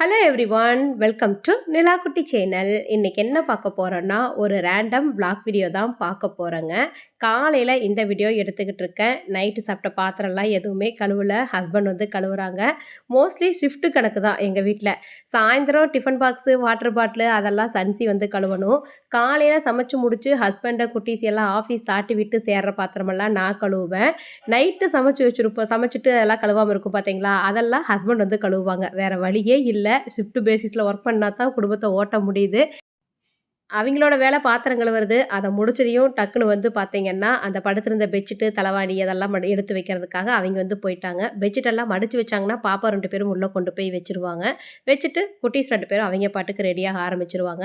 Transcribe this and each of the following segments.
Hello everyone welcome to Nilakutti channel இன்றைக்கி என்ன பார்க்க போகிறோன்னா ஒரு ரேண்டம் பிளாக் வீடியோ தான் பார்க்க போகிறேங்க காலையில் இந்த வீடியோ எடுத்துக்கிட்டு இருக்கேன். நைட்டு சாப்பிட்ட பாத்திரம்லாம் எதுவுமே கழுவல. ஹஸ்பண்ட் வந்து கழுவுறாங்க. மோஸ்ட்லி ஷிஃப்ட்டு கணக்கு தான் எங்கள் வீட்டில் சாயந்தரம் டிஃபன் பாக்ஸு வாட்டர் பாட்டிலு அதெல்லாம் சன்சி வந்து கழுவணும். காலையில் சமைச்சு முடிச்சு ஹஸ்பண்டை குட்டீஸ் எல்லாம் ஆஃபீஸ் தாட்டி விட்டு சேர்ற பாத்திரமெல்லாம் நான் கழுவுவேன். நைட்டு சமைச்சு வச்சுருப்போம். சமைச்சிட்டு அதெல்லாம் கழுவாமல் இருக்கும் பார்த்தீங்களா அதெல்லாம் ஹஸ்பண்ட் வந்து கழுவுவாங்க. வேறு வழியே இல்லை. ஷிஃப்ட் பேசிஸில் ஒர்க் பண்ணால் தான் குடும்பத்தை ஓட்ட முடியுது. அவங்களோட வேலை பாத்திரங்கள் வருது அதை முடிச்சதையும் டக்குன்னு வந்து பார்த்தீங்கன்னா அந்த படுத்திருந்த பெட்ஷீட்டு தலைவாணி அதெல்லாம் மடி எடுத்து வைக்கிறதுக்காக அவங்க வந்து போயிட்டாங்க. பெட்ஷீட்டெல்லாம் மடித்து வச்சாங்கன்னா பாப்பா ரெண்டு பேரும் உள்ளே கொண்டு போய் வச்சுருவாங்க. வச்சுட்டு குட்டீஸ் ரெண்டு பேரும் அவங்க பாட்டுக்கு ரெடியாக ஆரம்பிச்சிருவாங்க.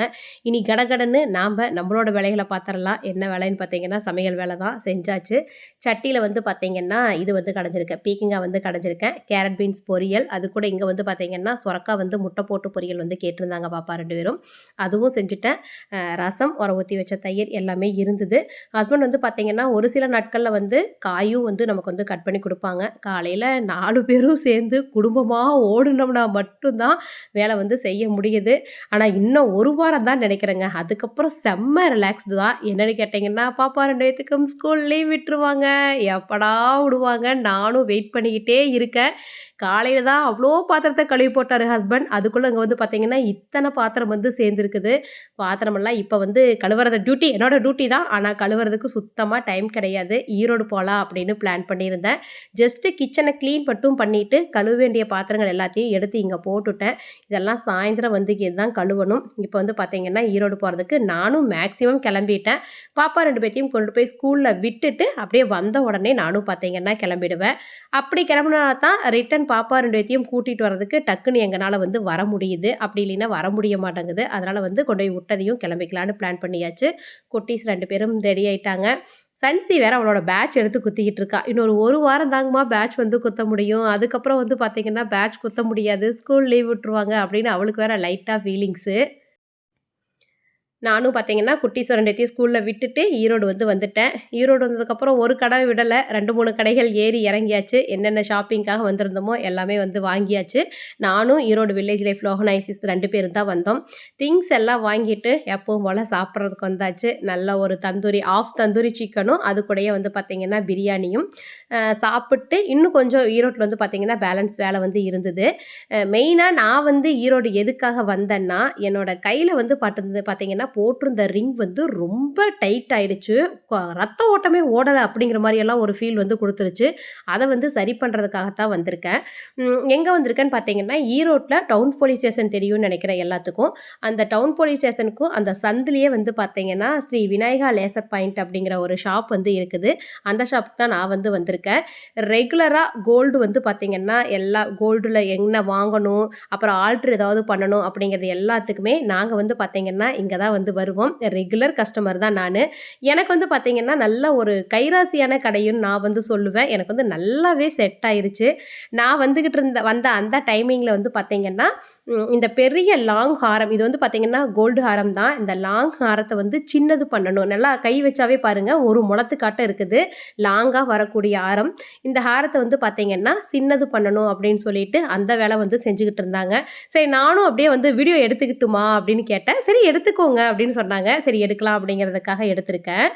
இனி கடகடன்னு நாம் நம்மளோட வேலைகளை பார்த்துடலாம் என்ன வேலைன்னு பார்த்தீங்கன்னா சமையல் வேலை தான் செஞ்சாச்சு. சட்டியில் வந்து பார்த்தீங்கன்னா இது வந்து கடைஞ்சிருக்கேன் பீக்கிங்காக வந்து கடைஞ்சிருக்கேன் கேரட் பீன்ஸ் பொரியல். அது கூட இங்கே வந்து பார்த்தீங்கன்னா சுரக்கா வந்து முட்டை போட்டு பொரியல் வந்து கேட்டிருந்தாங்க பாப்பா ரெண்டு பேரும். அதுவும் செஞ்சுட்டேன். ரசம் உர ஊற்றி வச்ச தயிர் எல்லாமே இருந்தது. ஹஸ்பண்ட் வந்து பார்த்திங்கன்னா ஒரு சில நாட்களில் வந்து காயும் வந்து நமக்கு வந்து கட் பண்ணி கொடுப்பாங்க. காலையில் நாலு பேரும் சேர்ந்து குடும்பமாக ஓடுனோம்னா மட்டும்தான் வேலை வந்து செய்ய முடியுது. ஆனால் இன்னும் ஒரு வாரம் தான் நினைக்கிறேங்க. அதுக்கப்புறம் செம்ம ரிலாக்ஸ்டு தான். என்னென்னு கேட்டிங்கன்னா பாப்பா ரெண்டு பேத்துக்கும் ஸ்கூல் லீவ் விட்டுருவாங்க. எப்படா விடுவாங்க? நானும் வெயிட் பண்ணிக்கிட்டே இருக்கேன். காலையில் தான் அவ்வளோ பாத்திரத்தை கழுவி போட்டார் ஹஸ்பண்ட் அதுக்குள்ளே இங்கே வந்து பார்த்தீங்கன்னா இத்தனை பாத்திரம் வந்து சேர்ந்துருக்குது. பாத்திரமெல்லாம் இப்போ வந்து கழுவுறது டியூட்டி என்னோடய டியூட்டி தான். ஆனால் கழுவுறதுக்கு சுத்தமாக டைம் கிடையாது. ஈரோடு போகலாம் அப்படின்னு பிளான் பண்ணியிருந்தேன். ஜஸ்ட்டு கிச்சனை க்ளீன் மட்டும் பண்ணிவிட்டு கழுவ வேண்டிய பாத்திரங்கள் எல்லாத்தையும் எடுத்து இங்கே போட்டுவிட்டேன் இதெல்லாம் சாயந்தரம் வந்து இதுதான் கழுவணும். இப்போ வந்து பார்த்தீங்கன்னா ஈரோடு போகிறதுக்கு நானும் மேக்ஸிமம் கிளம்பிட்டேன். பாப்பா ரெண்டு பேர்த்தையும் கொண்டு போய் ஸ்கூலில் விட்டுட்டு அப்படியே வந்த உடனே நானும் பார்த்தீங்கன்னா கிளம்பிடுவேன். அப்படி கிளம்புனா தான் ரிட்டன் பாப்பா ரெண்டு பேத்தையும் கூட்டிகிட்டு வரதுக்கு டக்குன்னு எங்களால் வந்து வர முடியுது. அப்படி இல்லைன்னா வர முடிய மாட்டேங்குது. அதனால் வந்து கொண்டு போய் விட்டதையும் கிளம்பிக்கலான்னு பிளான் பண்ணியாச்சு. குட்டீஸ் ரெண்டு பேரும் ரெடி ஆயிட்டாங்க. சன்சி வேற அவளோட பேட்ச் எடுத்து குத்திக்கிட்டு இருக்கா. இன்னொரு ஒரு வாரம் தாங்கம்மா பேட்ச் வந்து குத்த முடியும். அதுக்கப்புறம் வந்து பார்த்தீங்கன்னா பேட்ச் குத்த முடியாது. ஸ்கூல் லீவ் விட்டுருவாங்க அப்படின்னு அவளுக்கு வேற லைட்டாக ஃபீலிங்ஸு நானும் பார்த்தீங்கன்னா குட்டீஸ் ரெண்டுத்தையும் ஸ்கூலில் விட்டுட்டு ஈரோடு வந்து வந்துட்டேன். ஈரோடு வந்ததுக்கப்புறம் ஒரு கடை விடலை. ரெண்டு மூணு கடைகள் ஏறி இறங்கியாச்சு. என்னென்ன ஷாப்பிங்காக வந்திருந்தோமோ எல்லாமே வந்து வாங்கியாச்சு. நானும் ஈரோடு வில்லேஜ் லைஃப் லோகனைசிஸ் ரெண்டு பேரும் தான் வந்தோம். திங்ஸ் எல்லாம் வாங்கிட்டு எப்பவும் போல் சாப்பிட்றதுக்கு வந்தாச்சு. நல்ல ஒரு தந்தூரி ஆஃப் தந்தூரி சிக்கனும் அது கூடயே வந்து பார்த்திங்கன்னா பிரியாணியும். சாப்பிட்டு இன்னும் கொஞ்சம் ஈரோட்டில் வந்து பார்த்திங்கன்னா பேலன்ஸ் வேலை வந்து இருந்தது. மெயினாக நான் வந்து ஈரோடு எதுக்காக வந்தேன்னா என்னோடய கையில் வந்து பட்டு பார்த்திங்கன்னா போட்டிருந்த ரிங் வந்து ரொம்ப டைட் ஆயிடுச்சு. ரத்த ஓட்டமே ஓடலை அப்படிங்கிற மாதிரி எல்லாம் ஒரு ஃபீல் வந்து கொடுத்துருச்சு. அதை வந்து சரி பண்ணுறதுக்காகத்தான் வந்திருக்கேன். எங்கே வந்திருக்கேன்னு பார்த்தீங்கன்னா ஈரோட்டில் டவுன் போலீஸ் ஸ்டேஷன் தெரியும்னு நினைக்கிறேன் எல்லாத்துக்கும். அந்த டவுன் போலீஸ் ஸ்டேஷனுக்கும் அந்த சந்திலேயே வந்து பார்த்தீங்கன்னா ஸ்ரீ விநாயகா லேசர் பாயிண்ட் அப்படிங்கிற ஒரு ஷாப் வந்து இருக்குது. அந்த ஷாப்புக்கு தான் நான் வந்து வந்திருக்கேன். ரெகுலராக கோல்டு வந்து பார்த்தீங்கன்னா எல்லா கோல்டில் என்ன வாங்கணும் அப்புறம் ஆல்ட்ரு ஏதாவது பண்ணணும் அப்படிங்கிறது எல்லாத்துக்குமே நாங்கள் வந்து பார்த்தீங்கன்னா இங்கே தான் வந்து வருவோம். ரெகுலர் கஸ்டமர் தான் நான். எனக்கு வந்து பார்த்தீங்கன்னா நல்ல ஒரு கைராசியான கடையும் நான் வந்து சொல்லுவேன். எனக்கு வந்து நல்லாவே செட் ஆயிருச்சு. நான் வந்துக்கிட்டு இருந்த வந்த அந்த டைமிங்கில் வந்து பார்த்தீங்கன்னா இந்த பெரிய லாங் ஹாரம் இது வந்து பார்த்தீங்கன்னா கோல்டு ஹாரம் தான். இந்த லாங் ஹாரத்தை வந்து சின்னது பண்ணணும். நல்லா கை வச்சாவே பாருங்கள் ஒரு முளத்துக்காட்ட இருக்குது. லாங்காக வரக்கூடிய ஹாரம். இந்த ஹாரத்தை வந்து பார்த்தீங்கன்னா சின்னது பண்ணணும் அப்படின்னு சொல்லிட்டு அந்த வேலை வந்து செஞ்சுக்கிட்டு இருந்தாங்க. சரி நானும் அப்படியே வந்து வீடியோ எடுத்துக்கிட்டுமா அப்படின்னு கேட்டேன். சரி எடுத்துக்கோங்க அப்படின்னு சொன்னாங்க. சரி எடுக்கலாம் அப்படிங்கிறதுக்காக எடுத்திருக்கேன்.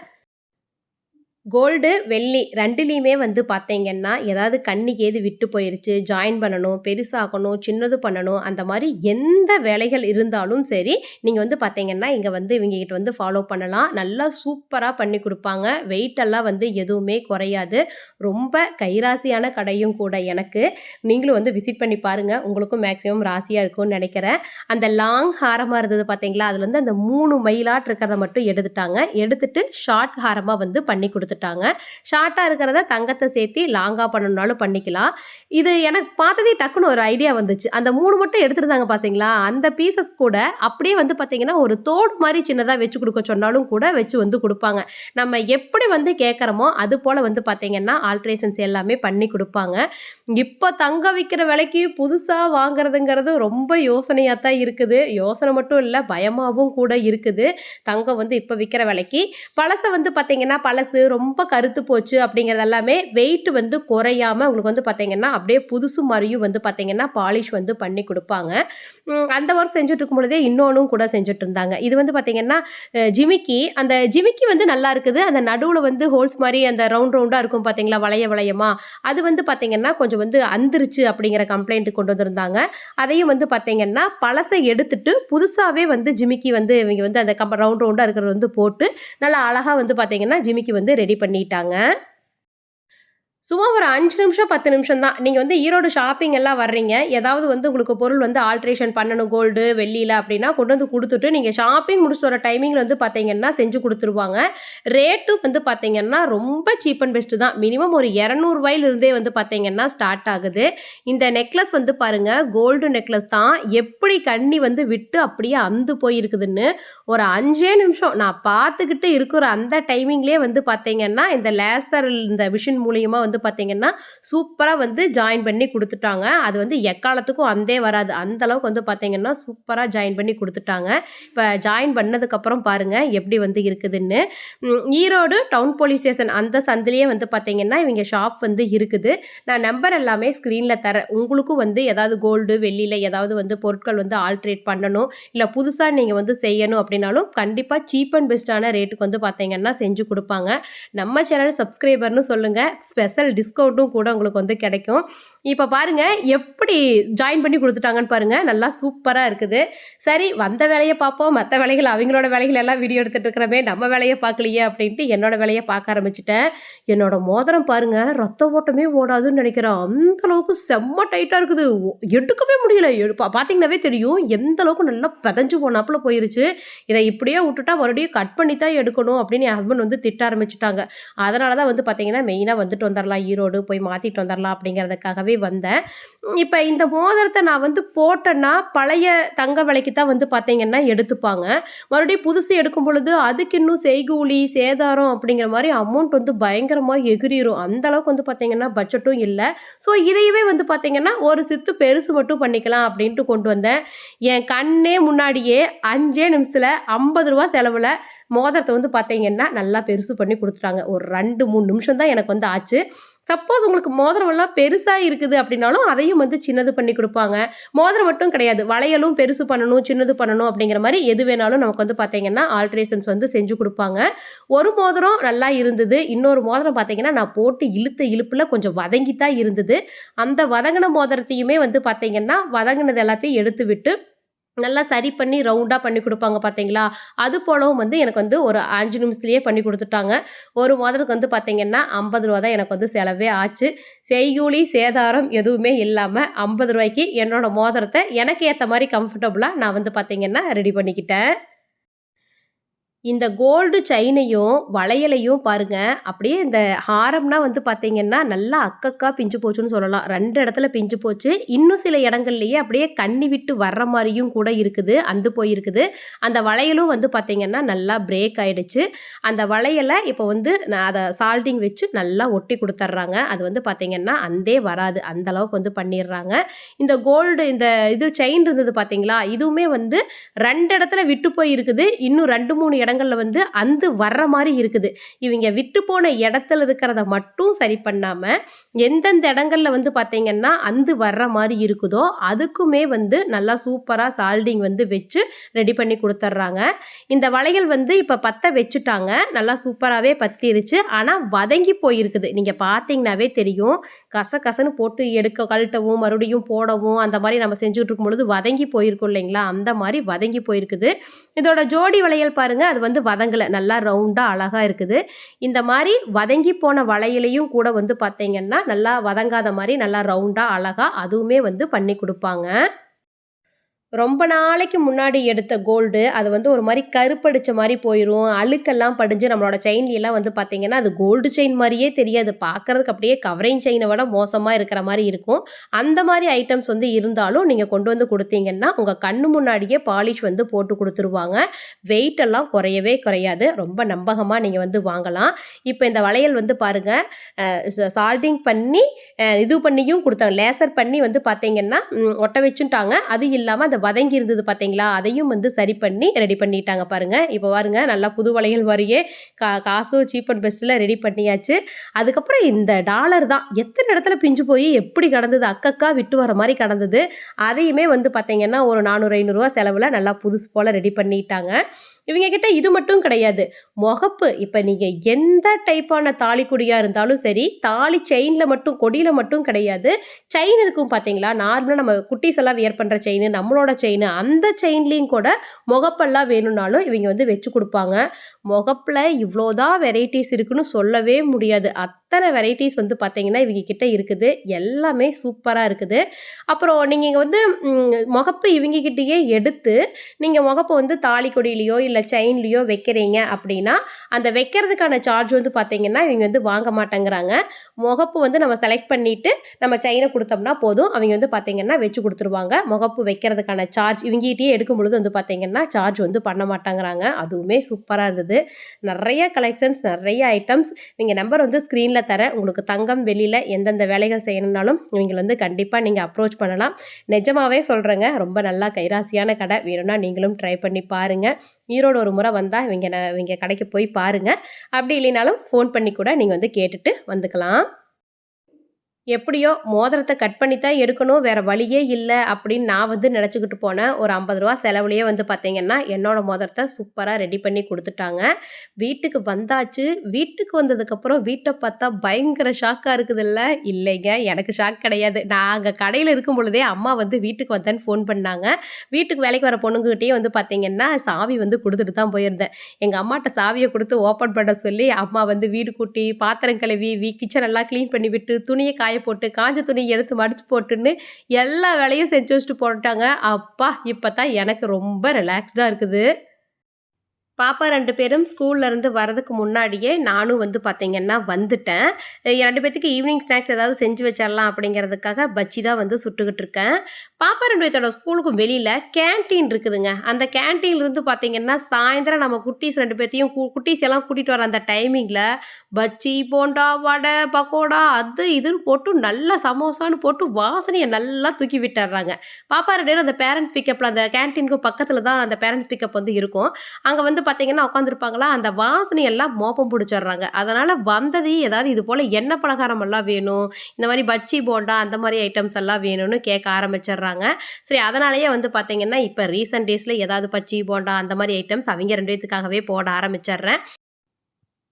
கோல்டு வெள்ளி ரெண்டுலேயுமே வந்து பார்த்தீங்கன்னா ஏதாவது கண்ணிக்கு ஏது விட்டு போயிருச்சு ஜாயின் பண்ணணும் பெருசாகணும் சின்னது பண்ணணும் அந்த மாதிரி எந்த வேலைகள் இருந்தாலும் சரி நீங்கள் வந்து பார்த்தீங்கன்னா இங்கே வந்து இவங்ககிட்ட வந்து ஃபாலோ பண்ணலாம். நல்லா சூப்பராக பண்ணி கொடுப்பாங்க. வெயிட்டெல்லாம் வந்து எதுவுமே குறையாது. ரொம்ப கைராசியான கடையும் கூட எனக்கு. நீங்களும் வந்து விசிட் பண்ணி பாருங்கள் உங்களுக்கும் மேக்ஸிமம் ராசியாக இருக்கும்னு நினைக்கிறேன். அந்த லாங் ஹாரமாக இருந்தது பார்த்தீங்களா அதில் வந்து அந்த மூணு மயிலாட் இருக்கிறத மட்டும் எடுத்துட்டாங்க. எடுத்துட்டு ஷார்ட் ஹாரமாக வந்து பண்ணி கொடுத்துட்டாங்க. ஷார்ட்டாக இருக்கிறத தங்கத்தை சேர்த்து லாங்காக பண்ணணும்னாலும் பண்ணிக்கலாம். இது எனக்கு பார்த்ததே டக்குன்னு ஒரு ஐடியா வந்துச்சு. அந்த மூணு மட்டும் எடுத்துருந்தாங்க பார்த்தீங்களா அந்த பீசஸ் கூட அப்படியே வந்து பார்த்தீங்கன்னா ஒரு தோடு மாதிரி சின்னதாக வச்சு கொடுக்க சொன்னாலும் கூட வச்சு வந்து கொடுப்பாங்க. நம்ம எப்படி வந்து கேட்குறோமோ அது போல் வந்து பார்த்தீங்கன்னா ஆல்ட்ரேஷன்ஸ் எல்லாமே பண்ணி கொடுப்பாங்க. இப்போ தங்க விற்கிற விலைக்கு புதுசாக வாங்குறதுங்கிறது ரொம்ப யோசனையாக தான் இருக்குது. யோசனை மட்டும் இல்லை பயமாகவும் கூட இருக்குது. தங்கம் வந்து இப்போ விற்கிற விலைக்கு. பழசை வந்து பார்த்தீங்கன்னா பழசு ரொம்ப ரொம்ப கருத்து போச்சு அப்படிங்கிறது எல்லாமே வெயிட் வந்து குறையாம உங்களுக்கு வந்து பார்த்தீங்கன்னா, அப்படியே புதுசு மாதிரியும் வந்து பார்த்தீங்கன்னா, பாலிஷ் வந்து பண்ணி கொடுப்பாங்க அந்த ஒர்க் செஞ்சுட்டு இருக்கும் பொழுதே இன்னொன்றும் கூட செஞ்சுட்டு இருந்தாங்க. இது வந்து பார்த்தீங்கன்னா, ஜிமிக்கி. அந்த ஜிமிக்கி வந்து நல்லா இருக்குது. அந்த நடுவில் வந்து ஹோல்ஸ் மாதிரி அந்த ரவுண்ட் ரவுண்டாக இருக்கும் பார்த்தீங்களா? வளைய வளையமா. அது வந்து பார்த்தீங்கன்னா, கொஞ்சம் வந்து அந்திருச்சு அப்படிங்கிற கம்ப்ளைண்ட் கொண்டு வந்திருந்தாங்க. அதையும் வந்து பார்த்தீங்கன்னா, பழசை எடுத்துட்டு புதுசாகவே வந்து ஜிமிக்கி வந்து இவங்க வந்து அந்த கம்ப ரவுண்ட் ரவுண்டாக இருக்கிறத வந்து போட்டு, நல்லா அழகாக வந்து பார்த்தீங்கன்னா, ஜிமிக்கி வந்து ரெடி ரெடி பண்ணிட்டாங்க. சும்மா ஒரு அஞ்சு நிமிஷம், 10 நிமிஷம் தான். நீங்கள் வந்து ஈரோடு ஷாப்பிங் எல்லாம் வர்றீங்க. ஏதாவது வந்து உங்களுக்கு பொருள் வந்து ஆல்ட்ரேஷன் பண்ணணும் கோல்டு, வெள்ளியில் அப்படின்னா கொண்டு வந்து கொடுத்துட்டு நீங்கள் ஷாப்பிங் முடிச்சு வர டைமிங்கில் வந்து பார்த்தீங்கன்னா, செஞ்சு கொடுத்துருவாங்க ரேட்டும் வந்து பார்த்தீங்கன்னா, ரொம்ப சீப் அண்ட் பெஸ்ட்டு தான். மினிமம் ஒரு ரூ. 200 இருந்தே வந்து பார்த்தீங்கன்னா, ஸ்டார்ட் ஆகுது. இந்த நெக்லஸ் வந்து பாருங்க, கோல்டு நெக்லஸ் தான். எப்படி கண்ணி வந்து விட்டு அப்படியே அந்து போயிருக்குதுன்னு, ஒரு அஞ்சே நிமிஷம் நான் பார்த்துக்கிட்டு இருக்கிற அந்த டைமிங்லேயே வந்து பார்த்தீங்கன்னா, இந்த லேசர் இந்த மிஷின் மூலியமாக வந்து பார்த்தீங்கன்னா, சூப்பராக வந்து ஜாயின் பண்ணி கொடுத்துட்டாங்க அது வந்து எக்காலத்துக்கும் அந்தே வராது. அந்த அளவுக்கு வந்து பார்த்தீங்கன்னா, சூப்பராக ஜாயின் பண்ணி கொடுத்துட்டாங்க இப்போ ஜாயின் பண்ணதுக்கப்புறம் பாருங்கள் எப்படி வந்து இருக்குதுன்னு. ஈரோடு டவுன் போலீஸ் ஸ்டேஷன் அந்த சந்திலேயே வந்து பார்த்தீங்கன்னா, இவங்க ஷாப் வந்து இருக்குது. நான் நம்பர் எல்லாமே ஸ்க்ரீனில் தரேன். உங்களுக்கும் வந்து ஏதாவது கோல்டு, வெள்ளியில் ஏதாவது வந்து பொருட்கள் வந்து ஆல்ட்ரேட் பண்ணணும், இல்லை புதுசாக நீங்கள் வந்து செய்யணும் அப்படின்னாலும், கண்டிப்பாக சீப் அண்ட் பெஸ்ட்டான ரேட்டுக்கு வந்து பார்த்தீங்கன்னா, செஞ்சு கொடுப்பாங்க நம்ம சேனல் சப்ஸ்கிரைபர்னு சொல்லுங்கள் ஸ்பெஷல் டிஸ்கவுண்ட்டும் கூட உங்களுக்கு வந்து கிடைக்கும். இப்போ பாருங்க, எப்படி ஜாயின் பண்ணி கொடுத்துட்டாங்கன்னு பாருங்க. நல்லா சூப்பராக இருக்குது. சரி வந்த வேலையை பார்ப்போம். மற்ற வேலைகள் அவங்களோட வேலைகள் எல்லாம் வீடியோ எடுத்துட்டு இருக்கிறமே நம்ம வேலையை பார்க்கலையே அப்படின்ட்டு என்னோட வேலையை பார்க்க ஆரம்பிச்சிட்டேன் என்னோட மோதிரம் பாருங்க, ரத்த ஓட்டமே ஓடாதுன்னு நினைக்கிறோம் அந்த அளவுக்கு செம்ம டைட்டாக இருக்குது. எடுக்கவே முடியல. எடு பா பார்த்தீங்கன்னாவே தெரியும். எந்த அளவுக்கு நல்லா பதஞ்சு போனாப்புல போயிருச்சு. இதை இப்படியே விட்டுட்டா மறுபடியும் கட் பண்ணி தான் எடுக்கணும் அப்படின்னு என் ஹஸ்பண்ட் வந்து திட்ட ஆரம்பிச்சிட்டாங்க அதனால தான் வந்து பார்த்தீங்கன்னா, மெயினாக வந்துட்டு வந்துடலாம் ஈரோடு போய் மாற்றிட்டு வந்துடலாம் அப்படிங்கிறதுக்காகவே வந்தேன். இப்போ இந்த மோதிரத்தை நான் வந்து போட்டேன்னா, பழைய தங்க விலைக்கு தான் வந்து பார்த்தீங்கன்னா எடுத்துப்பாங்க. மறுபடியும் புதுசு எடுக்கும் பொழுது, அதுக்கு இன்னும் செய்கூலி, சேதாரம் அப்படிங்கிற மாதிரி அமௌண்ட் வந்து பயங்கரமாக எகிறிரும். அந்த அளவுக்கு வந்து பார்த்தீங்கன்னா, பட்ஜெட்டும் இல்லை ஸோ இதையவே வந்து பார்த்தீங்கன்னா, ஒரு சித்து பெருசு மட்டும் பண்ணிக்கலாம் அப்படின்ட்டு கொண்டு வந்தேன். என் கண்ணே முன்னாடியே அஞ்சே நிமிஷத்தில் ஐம்பது ரூபா செலவில் மோதிரத்தை வந்து பார்த்தீங்கன்னா, நல்லா பெருசு பண்ணி கொடுத்துட்டாங்க ஒரு 2, 3 நிமிஷம் தான் எனக்கு வந்து ஆச்சு. சப்போஸ் உங்களுக்கு மோதிரம் எல்லாம் பெருசாக இருக்குது அப்படின்னாலும், அதையும் வந்து சின்னது பண்ணி கொடுப்பாங்க மோதிரம் மட்டும் கிடையாது. வளையலும் பெருசு பண்ணணும், சின்னது பண்ணணும் அப்படிங்கிற மாதிரி எது வேணாலும் நமக்கு வந்து பார்த்தீங்கன்னா, ஆல்ட்ரேஷன்ஸ் வந்து செஞ்சு கொடுப்பாங்க ஒரு மோதிரம் நல்லா இருந்தது. இன்னொரு மோதிரம் பார்த்தீங்கன்னா, நான் போட்டு இழுத்த இழுப்பில் கொஞ்சம் வதங்கி தான் இருந்தது. அந்த வதங்கின மோதிரத்தையுமே வந்து பார்த்தீங்கன்னா, வதங்கினது எல்லாத்தையும் எடுத்து விட்டு, நல்லா சரி பண்ணி ரவுண்டாக பண்ணி கொடுப்பாங்க பார்த்தீங்களா? அது போலவும் வந்து எனக்கு வந்து ஒரு அஞ்சு நிமிஷத்துலேயே பண்ணி கொடுத்துட்டாங்க ஒரு மாதத்துக்கு வந்து பார்த்தீங்கன்னா, ஐம்பது ரூபா தான் எனக்கு வந்து செலவே ஆச்சு. செய்கூலி, சேதாரம் எதுவுமே இல்லாமல் ஐம்பது ரூபாய்க்கு என்னோடய மோதிரத்தை எனக்கு ஏற்ற மாதிரி கம்ஃபர்டபுளாக நான் வந்து பார்த்தீங்கன்னா, ரெடி பண்ணிக்கிட்டேன். இந்த கோல்டு செயினையும், வளையலையும் பாருங்க, அப்படியே இந்த ஹாரம்னா வந்து பார்த்தீங்கன்னா, நல்லா அக்கக்கா பிஞ்சு போச்சுன்னு சொல்லலாம். ரெண்டு இடத்துல பிஞ்சு போச்சு. இன்னும் சில இடங்கள்லையே அப்படியே கண்ணி விட்டு வர்ற மாதிரியும் கூட இருக்குது. அந்து போயிருக்குது. அந்த வளையலும் வந்து பார்த்தீங்கன்னா, நல்லா பிரேக் ஆயிடுச்சு. அந்த வளையலை இப்போ வந்து நான் அதை சால்டிங் வச்சு நல்லா ஒட்டி கொடுத்துட்றாங்க அது வந்து பார்த்தீங்கன்னா, அந்தே வராது. அந்த அளவுக்கு வந்து பண்ணிடுறாங்க இந்த கோல்டு இந்த இது செயின் இருந்தது பார்த்தீங்களா? இதுவுமே வந்து ரெண்டு இடத்துல விட்டு போயிருக்குது இன்னும் இன்னும் 2, 3 இடங்கள்ல வந்து அந்து வர்ற மாதிரி இருக்குது. இவங்க விட்டு போன இடத்துல இருக்கிறத மட்டும் சரி பண்ணாம, எந்தெந்த இடங்கள்ல வந்து பார்த்தீங்கன்னா, அந்து வர்ற மாதிரி இருக்குதோ, அதுக்குமே வந்து நல்லா சூப்பராக சால்டிங் வந்து வச்சு ரெடி பண்ணி கொடுத்துட்றாங்க இந்த வளையல் வந்து இப்போ பற்ற வச்சுட்டாங்க. நல்லா சூப்பராகவே பத்திருச்சு. ஆனால் வதங்கி போயிருக்குது. நீங்கள் பார்த்தீங்கன்னாவே தெரியும். கச கசன்னு போட்டு எடுக்க கழட்டவும், மறுபடியும் போடவும், அந்த மாதிரி நம்ம செஞ்சுட்டு இருக்கும்பொழுது வதங்கி போயிருக்கும் இல்லைங்களா? அந்த மாதிரி வதங்கி போயிருக்குது. இதோட ஜோடி வளையல் பாருங்கள் அது வந்து வதங்கலை நல்லா ரவுண்டாக அழகாக இருக்குது. இந்த மாதிரி வதங்கி போன வளையலையும் கூட வந்து பார்த்தீங்கன்னா, நல்லா வதங்காத மாதிரி நல்லா ரவுண்டாக அழகாக அதுவுமே வந்து பண்ணி கொடுப்பாங்க ரொம்ப நாளைக்கு முன்னாடி எடுத்த கோல்டு, அது வந்து ஒரு மாதிரி கருப்படிச்ச மாதிரி போயிடும் அழுக்கெல்லாம் படிஞ்சு நம்மளோட செயின்லாம் வந்து பார்த்தீங்கன்னா, அது கோல்டு செயின் மாதிரியே தெரியாது. பார்க்கறதுக்கு அப்படியே கவரிங் செயினை விட மோசமாக இருக்கிற மாதிரி இருக்கும். அந்த மாதிரி ஐட்டம்ஸ் வந்து இருந்தாலும், நீங்கள் கொண்டு வந்து கொடுத்தீங்கன்னா உங்கள் கண்ணு முன்னாடியே பாலிஷ் வந்து போட்டு கொடுத்துருவாங்க வெயிட் எல்லாம் குறையவே குறையாது. ரொம்ப நம்பகமாக நீங்கள் வந்து வாங்கலாம். இப்போ இந்த வளையல் வந்து பாருங்க, சால்டிங் பண்ணி, இது பண்ணியும் கொடுத்தாங்க லேசர் பண்ணி வந்து பார்த்தீங்கன்னா, ஒட்ட வச்சுட்டாங்க. அது இல்லாமல் அந்த வதங்கி இருந்தது பார்த்தீங்களா, அதையும் வந்து சரி பண்ணி ரெடி பண்ணிட்டாங்க பாருங்கள் இப்போ பாருங்க நல்லா புது வளையல் வரையே கா காசும் சீப் அண்ட் பெஸ்ட்டில் ரெடி பண்ணியாச்சு. அதுக்கப்புறம் இந்த டாலர் தான் எத்தனை இடத்துல பிஞ்சு போய் எப்படி கிடந்தது அக்கக்கா விட்டு வர மாதிரி கிடந்தது. அதையுமே வந்து பார்த்தீங்கன்னா, ஒரு நானூறு ஐநூறுரூவா செலவில் நல்லா புதுசு போல் ரெடி பண்ணிட்டாங்க. இவங்க கிட்ட இது மட்டும் கிடையாது. முகப்பு இப்போ நீங்கள் எந்த டைப்பான தாலி கொடியா இருந்தாலும் சரி, தாலி செயினில் மட்டும் கொடியில் மட்டும் கிடையாது. செயின் இருக்கும் பார்த்தீங்களா, நார்மலாக நம்ம குட்டீஸ் எல்லாம் வியர் பண்ணுற செயினு, நம்மளோட செயினு அந்த செயின்லேயும் கூட முகப்பெல்லாம் வேணும்னாலும் இவங்க வந்து வச்சு கொடுப்பாங்க முகப்பில் இவ்வளோதான் தான் இருக்குன்னு சொல்லவே முடியாது. அத்தனை வெரைட்டிஸ் வந்து பார்த்தீங்கன்னா, இவங்க கிட்ட இருக்குது. எல்லாமே சூப்பராக இருக்குது. அப்புறம் நீங்கள் வந்து முகப்பு இவங்ககிட்டயே எடுத்து, நீங்கள் முகப்பு வந்து தாலி கொடியிலையோ இல்லை செயின்லேயோ வைக்கிறீங்க அப்படின்னா, அந்த வைக்கிறதுக்கான சார்ஜ் வந்து பார்த்தீங்கன்னா, இவங்க வந்து வாங்க மாட்டேங்கிறாங்க. முகப்பு வந்து நம்ம செலக்ட் பண்ணிவிட்டு நம்ம செயினை கொடுத்தோம்னா போதும். அவங்க வந்து பார்த்தீங்கன்னா, வச்சு கொடுத்துருவாங்க முகப்பு வைக்கிறதுக்கான சார்ஜ் இவங்ககிட்டயே எடுக்கும் பொழுது வந்து பார்த்தீங்கன்னா, சார்ஜ் வந்து பண்ண மாட்டேங்கிறாங்க. அதுவுமே சூப்பராக இருந்தது. நெறைய கலெக்ஷன்ஸ், நிறைய ஐட்டம்ஸ் இவங்க நம்பர் வந்து ஸ்க்ரீனில் தரேன். உங்களுக்கு தங்கம், வெளியில் எந்தெந்த வேலைகள் செய்யணும்னாலும் இவங்கள வந்து கண்டிப்பாக நீங்கள் அப்ரோச் பண்ணலாம். நிஜமாகவே சொல்கிறேங்க ரொம்ப நல்லா கைராசியான கடை. வேணும்னா நீங்களும் ட்ரை பண்ணி பாருங்கள் ஈரோடு ஒரு முறை வந்தால் இவங்க ந இவங்க கடைக்கு போய் பாருங்கள் அப்படி இல்லைனாலும் ஃபோன் பண்ணி கூட நீங்கள் வந்து கேட்டுட்டு வந்துக்கலாம். எப்படியோ மோதிரத்தை கட் பண்ணி தான் எடுக்கணும். வேறு வழியே இல்லை அப்படின்னு நான் வந்து நினச்சிக்கிட்டு போனேன். ஒரு ஐம்பது ரூபா செலவுலேயே வந்து பார்த்தீங்கன்னா, என்னோடய மோதிரத்தை சூப்பராக ரெடி பண்ணி கொடுத்துட்டாங்க வீட்டுக்கு வந்தாச்சு. வீட்டுக்கு வந்ததுக்கப்புறம் வீட்டை பார்த்தா பயங்கர ஷாக்காக இருக்குதுல்ல? இல்லைங்க. எனக்கு ஷாக் கிடையாது. நான் அங்கே கடையில் இருக்கும் பொழுதே அம்மா வந்து வீட்டுக்கு வந்தேன்னு ஃபோன் பண்ணாங்க. வீட்டுக்கு வேலைக்கு வர பொண்ணுங்ககிட்டயே வந்து பார்த்தீங்கன்னா, சாவி வந்து கொடுத்துட்டு தான் போயிருந்தேன். எங்கள் அம்மாட்ட சாவியை கொடுத்து ஓப்பன் பண்ண சொல்லி, அம்மா வந்து வீடு கூட்டி, பாத்திரம் கழுவி, வீ கிச்சன் எல்லாம் க்ளீன் பண்ணி விட்டு, துணியை காய போட்டு, காஞ்ச துணி எடுத்து மடிச்சு போட்டுன்னு எல்லா வேலையும் செஞ்சு வச்சுட்டு போட்டாங்க. அப்பா! இப்போ தான் எனக்கு ரொம்ப ரிலாக்ஸ்டாக இருக்குது. பாப்பா ரெண்டு பேரும் ஸ்கூல்லேருந்து வரதுக்கு முன்னாடியே நானும் வந்து பார்த்தீங்கன்னா வந்துட்டேன். ரெண்டு பேர்த்துக்கு ஈவினிங் ஸ்நாக்ஸ் ஏதாவது செஞ்சு வச்சிடலாம் அப்படிங்கிறதுக்காக பஜ்ஜி தான் வந்து சுட்டுக்கிட்டு இருக்கேன். பாப்பா ரெண்டு பேத்தோட ஸ்கூலுக்கும் வெளியில் கேன்டீன் இருக்குதுங்க. அந்த கேன்டீன்லேருந்து பார்த்தீங்கன்னா, சாயந்தரம் நம்ம குட்டீஸ் ரெண்டு பேர்த்தையும் கு குட்டீஸ் எல்லாம் கூட்டிகிட்டு வர அந்த டைமிங்கில் பஜ்ஜி, போண்டா, வடை, பக்கோடா அது இதுன்னு போட்டு நல்லா சமோசான்னு போட்டு வாசனையை நல்லா தூக்கி விட்டுர்றாங்க. பாப்பா ரெண்டு பேரும் அந்த பேரண்ட்ஸ் பிக்கப்பில் அந்த கேன்டீனுக்கு பக்கத்தில் தான் அந்த பேரண்ட்ஸ் பிக்கப் வந்து இருக்கும். அங்கே வந்து பார்த்தீங்கன்னா உட்காந்துருப்பாங்களா, அந்த வாசனையெல்லாம் மோப்பம் பிடிச்சிடுறாங்க அதனால் வந்தது ஏதாவது இது போல் எண்ணெய் பலகாரம் எல்லாம் வேணும். இந்த மாதிரி பஜ்ஜி, போண்டா அந்த மாதிரி ஐட்டம்ஸ் எல்லாம் வேணும்னு கேட்க ஆரம்பிச்சிடுறாங்க. சரி அதனாலேயே வந்து பார்த்தீங்கன்னா, இப்போ ரீசெண்ட் டேஸில் ஏதாவது பஜ்ஜி, போண்டா அந்த மாதிரி ஐட்டம்ஸ் அவங்க ரெண்டு பேத்துக்காகவே போட ஆரம்பிச்சிடுறேன்.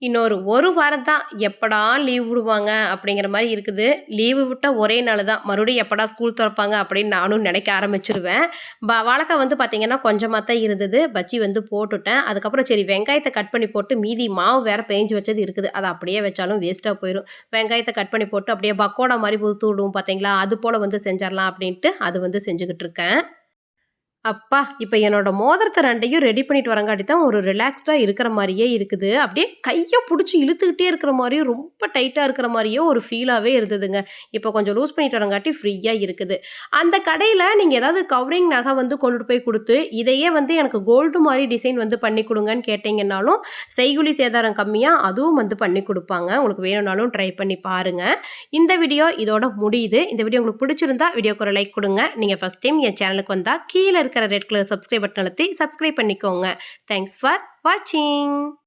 இன்னொரு ஒரு வாரம் தான் எப்படா லீவ் விடுவாங்க அப்படிங்கிற மாதிரி இருக்குது. லீவு விட்டால் ஒரே நாள் தான். மறுபடியும் எப்படா ஸ்கூல் திறப்பாங்க அப்படின்னு நானும் நினைக்க ஆரம்பிச்சிருவேன் ப வாழைக்கா வந்து பார்த்தீங்கன்னா, கொஞ்சமாக தான் இருந்தது. பஜ்ஜி வந்து போட்டுட்டேன். அதுக்கப்புறம் சரி வெங்காயத்தை கட் பண்ணி போட்டு மீதி மாவு வேற பேஞ்சு வச்சது இருக்குது. அதை அப்படியே வச்சாலும் வேஸ்ட்டாக போயிடும் வெங்காயத்தை கட் பண்ணி போட்டு அப்படியே பக்கோடா மாதிரி உதுத்து விடுவோம் பார்த்தீங்களா, அது போல் வந்து செஞ்சிடலாம் அப்படின்ட்டு அது வந்து செஞ்சுக்கிட்டு இருக்கேன். அப்பா! இப்போ என்னோட மோதிரத்தை ரெண்டையும் ரெடி பண்ணிட்டு வரங்காட்டி தான் ஒரு ரிலாக்ஸ்டாக இருக்கிற மாதிரியே இருக்குது. அப்படியே கையை பிடிச்சி இழுத்துக்கிட்டே இருக்கிற மாதிரியும் ரொம்ப டைட்டாக இருக்கிற மாரியும் ஒரு ஃபீலாகவே இருந்ததுங்க. இப்போ கொஞ்சம் லூஸ் பண்ணிட்டு வரங்காட்டி ஃப்ரீயாக இருக்குது. அந்த கடையில் நீங்கள் ஏதாவது கவரிங் நகை வந்து கொண்டுட்டு போய் கொடுத்து இதையே வந்து எனக்கு கோல்டு மாதிரி டிசைன் வந்து பண்ணி கொடுங்கன்னு கேட்டிங்கன்னாலும் செய்குலி சேதாரம் கம்மியாக அதுவும் வந்து பண்ணி கொடுப்பாங்க உங்களுக்கு வேணும்னாலும் ட்ரை பண்ணி பாருங்க. இந்த வீடியோ இதோட முடியுது. இந்த வீடியோ உங்களுக்கு பிடிச்சிருந்தா வீடியோக்கு ஒரு லைக் கொடுங்க நீங்கள் ஃபஸ்ட் டைம் என் சேனலுக்கு வந்தால் கீழே இருக்க இருக்கிற ரெட் கலர் சப்ஸ்கிரைப் பட்டன் அழுத்தி சப்ஸ்கிரைப் பண்ணிக்கோங்க. தேங்க்ஸ் ஃபார் வாட்சிங்.